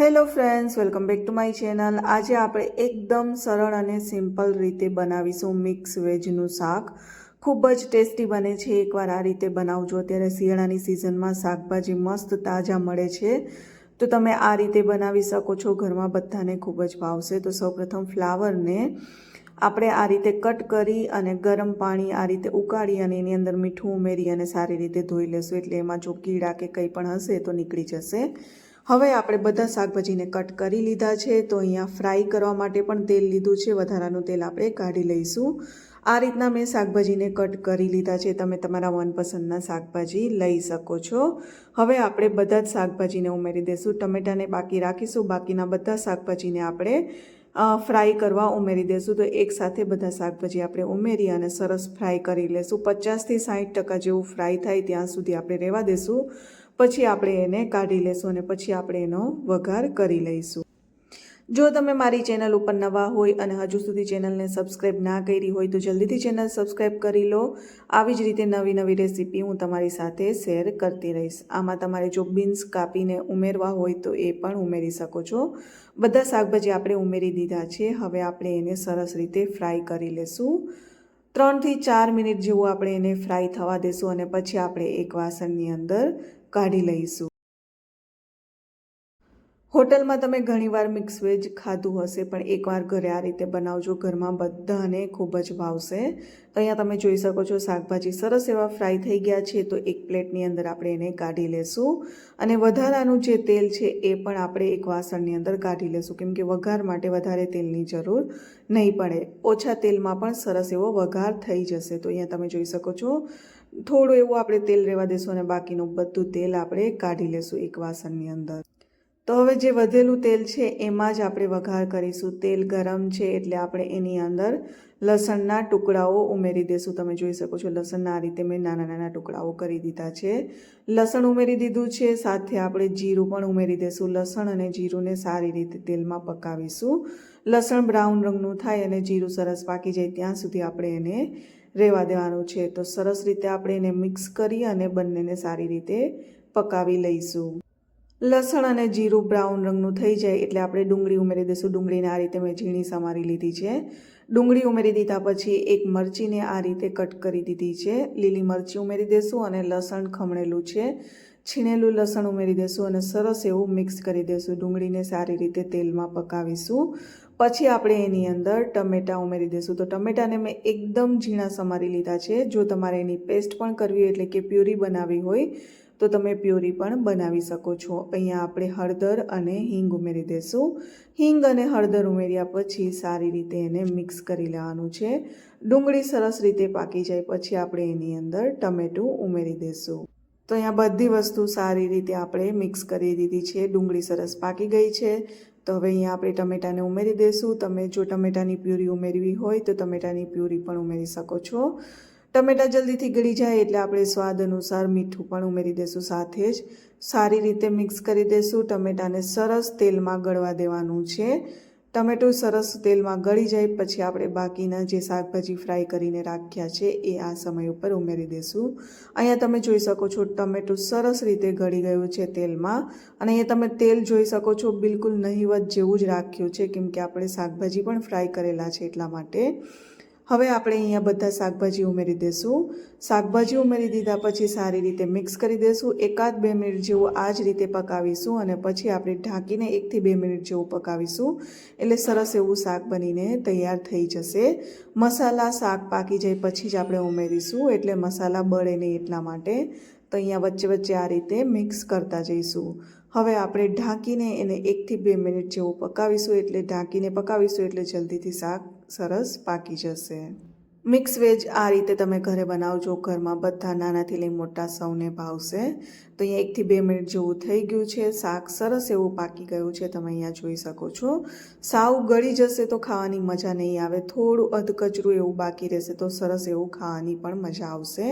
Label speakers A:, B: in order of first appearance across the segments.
A: Hello friends, welcome back to my channel. આજે આપણે એકદમ સરળ અને સિમ્પલ રીતે બનાવીશું મિક્સ વેજનું શાક. ખૂબ જ ટેસ્ટી બને છે. એકવાર આ રીતે બનાવજો. અત્યારે શિયાળાની સિઝનમાં શાકભાજી મસ્ત તાજા મળે છે. તો તમે આ રીતે બનાવી શકો છો. ઘરમાં બધાને ખૂબ જ ભાવશે. તો સૌપ્રથમ ફ્લાવરને આપણે આ રીતે કટ કરી અને ગરમ પાણી આ રીતે ઉકાળી અને એની અંદર મીઠું ઉમેરી અને સારી રીતે ધોઈ લેશું. એટલે એમાં જો કીડા કે કંઈ પણ હશે તો નીકળી જશે. હવે આપણે બધા શાકભાજીને કટ કરી લીધા છે, તો અહીંયા ફ્રાય કરવા માટે પણ તેલ લીધું છે. વધારાનું તેલ આપણે કાઢી લઈશું. આ રીતના મેં શાકભાજીને કટ કરી લીધા છે. તમે તમારા મનપસંદના શાકભાજી લઈ શકો છો. હવે આપણે બધા જ શાકભાજીને ઉમેરી દઈશું ટમેટાને બાકી રાખીશું. બાકીના બધા શાકભાજીને આપણે ફ્રાય કરવા ઉમેરી દઈશું તો એકસાથે બધા શાકભાજી આપણે ઉમેરી અને સરસ ફ્રાય કરી લેશું. પચાસથી સાઠ ટકા જેવું ફ્રાય થાય ત્યાં સુધી આપણે રહેવા દેશું. પછી આપણે એને કાઢી લેશું અને પછી આપણે એનો વઘાર કરી લઈશું. જો તમે મારી ચેનલ ઉપર નવા હોય અને હજુ સુધી ચેનલને સબસ્ક્રાઈબ ના કરી હોય તો જલ્દીથી ચેનલ સબસ્ક્રાઈબ કરી લો. આવી જ રીતે નવી નવી રેસીપી હું તમારી સાથે શેર કરતી રહીશ. આમાં તમારે જો બીન્સ કાપીને ઉમેરવા હોય તો એ પણ ઉમેરી શકો છો. બધા શાકભાજી આપણે ઉમેરી દીધા છે. હવે આપણે એને સરસ રીતે ફ્રાય કરી લેશું. ત્રણથી ચાર મિનિટ જેવું આપણે એને ફ્રાય થવા દેશું અને પછી આપણે એક વાસણની અંદર કાઢી લઈશું. હોટલમાં તમે ઘણીવાર મિક્સ વેજ ખાધું હશે, પણ એકવાર ઘરે આ રીતે બનાવજો. ઘરમાં બધાને ખૂબ જ ભાવશે. તો અહીંયા તમે જોઈ શકો છો, શાકભાજી સરસ એવા ફ્રાય થઈ ગયા છે, તો એક પ્લેટની અંદર આપણે એને કાઢી લેશું. અને વધારાનું જે તેલ છે, એ પણ આપણે એક વાસણની અંદર કાઢી લેશું. કેમ કે વઘાર માટે વધારે તેલની જરૂર નહીં પડે. ઓછા તેલમાં પણ સરસ એવો વઘાર થઈ જશે. તો અહીંયા તમે જોઈ શકો છો થોડું એવું આપણે તેલ રહેવા દેશું અને બાકીનું બધું તેલ આપણે કાઢી લેશું એક વાસણની અંદર. તો હવે જે વધેલું તેલ છે, એમાં જ આપણે વઘાર કરીશું. તેલ ગરમ છે એટલે આપણે એની અંદર લસણના ટુકડાઓ ઉમેરી દઈશું તમે જોઈ શકો છો, લસણના આ રીતે મેં નાના નાના ટુકડાઓ કરી દીધા છે. લસણ ઉમેરી દીધું છે, સાથે આપણે જીરું પણ ઉમેરી દઈશું લસણ અને જીરુંને સારી રીતે તેલમાં પકાવીશું. લસણ બ્રાઉન રંગનું થાય અને જીરું સરસ પાકી જાય, ત્યાં સુધી આપણે એને રહેવા દેવાનું છે. તો સરસ રીતે આપણે એને મિક્સ કરી અને બંનેને સારી રીતે પકાવી લઈશું. લસણ અને જીરું બ્રાઉન રંગનું થઈ જાય એટલે આપણે ડુંગળી ઉમેરી દઈશું. ડુંગળીને આ રીતે મેં ઝીણી સમારી લીધી છે. ડુંગળી ઉમેરી દીધા પછી એક મરચીને આ રીતે કટ કરી દીધી છે. લીલી મરચી ઉમેરી દઈશું અને લસણ ખમણેલું છે. છીણેલું લસણ ઉમેરી દઈશું અને સરસ એવું મિક્સ કરી દઈશું. ડુંગળીને સારી રીતે તેલમાં પકાવીશું. પછી આપણે એની અંદર ટમેટાં ઉમેરી દઈશું. તો ટમેટાને મેં એકદમ ઝીણા સમારી લીધા છે. જો તમારે એની પેસ્ટ પણ કરવી હોય એટલે કે પ્યુરી બનાવવી હોય, તો તમે પ્યુરી પણ બનાવી શકો છો. અહીંયા આપણે હળદર અને હિંગ ઉમેરી દઈશું. હિંગ અને હળદર ઉમેર્યા પછી સારી રીતે એને મિક્સ કરી લેવાનું છે. ડુંગળી સરસ રીતે પાકી જાય પછી આપણે એની અંદર ટમેટું ઉમેરી દઈશું. તો અહીંયા બધી વસ્તુ સારી રીતે આપણે મિક્સ કરી દીધી છે. ડુંગળી સરસ પાકી ગઈ છે. તો હવે અહીંયા આપણે ટમેટાને ઉમેરી દઈશું તમે જો ટમેટાની પ્યુરી ઉમેરવી હોય તો ટમેટાની પ્યુરી પણ ઉમેરી શકો છો. ટમેટા જલ્દીથી ગળી જાય એટલે આપણે સ્વાદ અનુસાર મીઠું પણ ઉમેરી દઈશું સાથે જ. સારી રીતે મિક્સ કરી દઈશું ટમેટાને સરસ તેલમાં ગળવા દેવાનું છે. ટમેટું સરસ તેલમાં ગળી જાય પછી આપણે બાકીના જે શાકભાજી ફ્રાય કરીને રાખ્યા છે એ આ સમય ઉપર ઉમેરી દઈશું અહીંયા તમે જોઈ શકો છો ટમેટું સરસ રીતે ગળી ગયું છે તેલમાં અને અહીંયા તમે તેલ જોઈ શકો છો બિલકુલ નહીવત જેવું જ રાખ્યું છે કેમ કે આપણે શાકભાજી પણ ફ્રાય કરેલા છે એટલા માટે. હવે આપણે અહીંયા બધા શાકભાજી ઉમેરી દઈશું શાકભાજી ઉમેરી દીધા પછી સારી રીતે મિક્સ કરી દઈશું એકાદ બે મિનિટ જેવું આ જ રીતે પકાવીશું અને પછી આપણે ઢાંકીને એકથી બે મિનિટ જેવું પકાવીશું. એટલે સરસ એવું શાક બનીને તૈયાર થઈ જશે. મસાલા શાક પાકી જાય પછી જ આપણે ઉમેરીશું. એટલે મસાલા બળે નહીં એટલા માટે તો અહીંયા વચ્ચે વચ્ચે આ રીતે મિક્સ કરતા જઈશું. હવે આપણે ઢાંકીને એને એકથી બે મિનિટ જેવું પકાવીશું, એટલે ઢાંકીને પકાવીશું એટલે જલ્દીથી શાક સરસ પાકી જશે. મિક્સ વેજ આ રીતે તમે ઘરે બનાવજો. ઘરમાં બધા નાનાથી લઈ મોટા સૌને ભાવશે. તો અહીંયા એકથી બે મિનિટ જેવું થઈ ગયું છે. શાક સરસ એવું પાકી ગયું છે. તમે અહીંયા જોઈ શકો છો. સાવ ગળી જશે તો ખાવાની મજા નહીં આવે. થોડું અધકચરું એવું બાકી રહેશે તો સરસ એવું ખાવાની પણ મજા આવશે.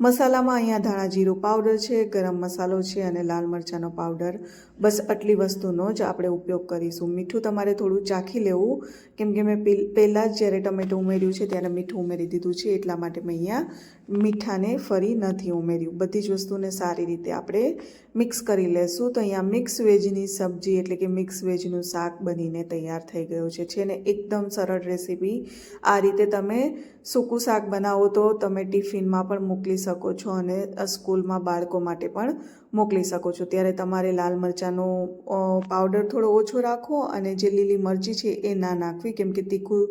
A: મસાલામાં અહીંયા ધાણા જીરું પાવડર છે, ગરમ મસાલો છે અને લાલ મરચાંનો પાવડર. બસ આટલી વસ્તુનો જ આપણે ઉપયોગ કરીશું. મીઠું તમારે થોડું ચાખી લેવું. કેમ કે મેં પહેલાં જ જ્યારે ટમેટું ઉમેર્યું છે, ત્યારે મીઠું ઉમેરી દીધું છે, એટલા માટે મેં અહીંયા મીઠાને ફરી નથી ઉમેર્યું. બધી જ વસ્તુને સારી રીતે આપણે મિક્સ કરી લેશું. તો અહીંયા મિક્સ વેજની સબ્જી એટલે કે મિક્સ વેજનું શાક બનીને તૈયાર થઈ ગયું છે છે ને? એકદમ સરળ રેસીપી. આ રીતે તમે સૂકું શાક બનાવો તો તમે ટિફિનમાં પણ મોકલી શકો છો અને સ્કૂલમાં બાળકો માટે પણ મોકલી શકો છો. ત્યારે તમારે લાલ મરચાંનો પાવડર થોડો ઓછો રાખવો અને જે લીલી મરચી છે એ ના નાખવી, કેમ કે તીખું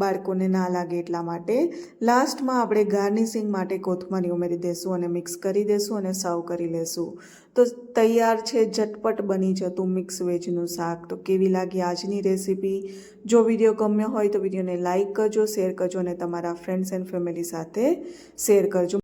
A: બાળકોને ના લાગે એટલા માટે. લાસ્ટમાં આપણે ગાર્નિશિંગ માટે કોથમરી ઉમેરી દેશું અને મિક્સ કરી દેશું અને સર્વ કરી લેશું. તો તૈયાર છે, ઝટપટ બની જતું મિક્સ વેજનું શાક. તો કેવી લાગી આજની રેસીપી? જો વીડિયો ગમ્યો હોય તો વિડીયોને લાઇક કરજો, શેર કરજો અને તમારા ફ્રેન્ડ્સ એન્ડ ફેમિલી સાથે શેર કરજો.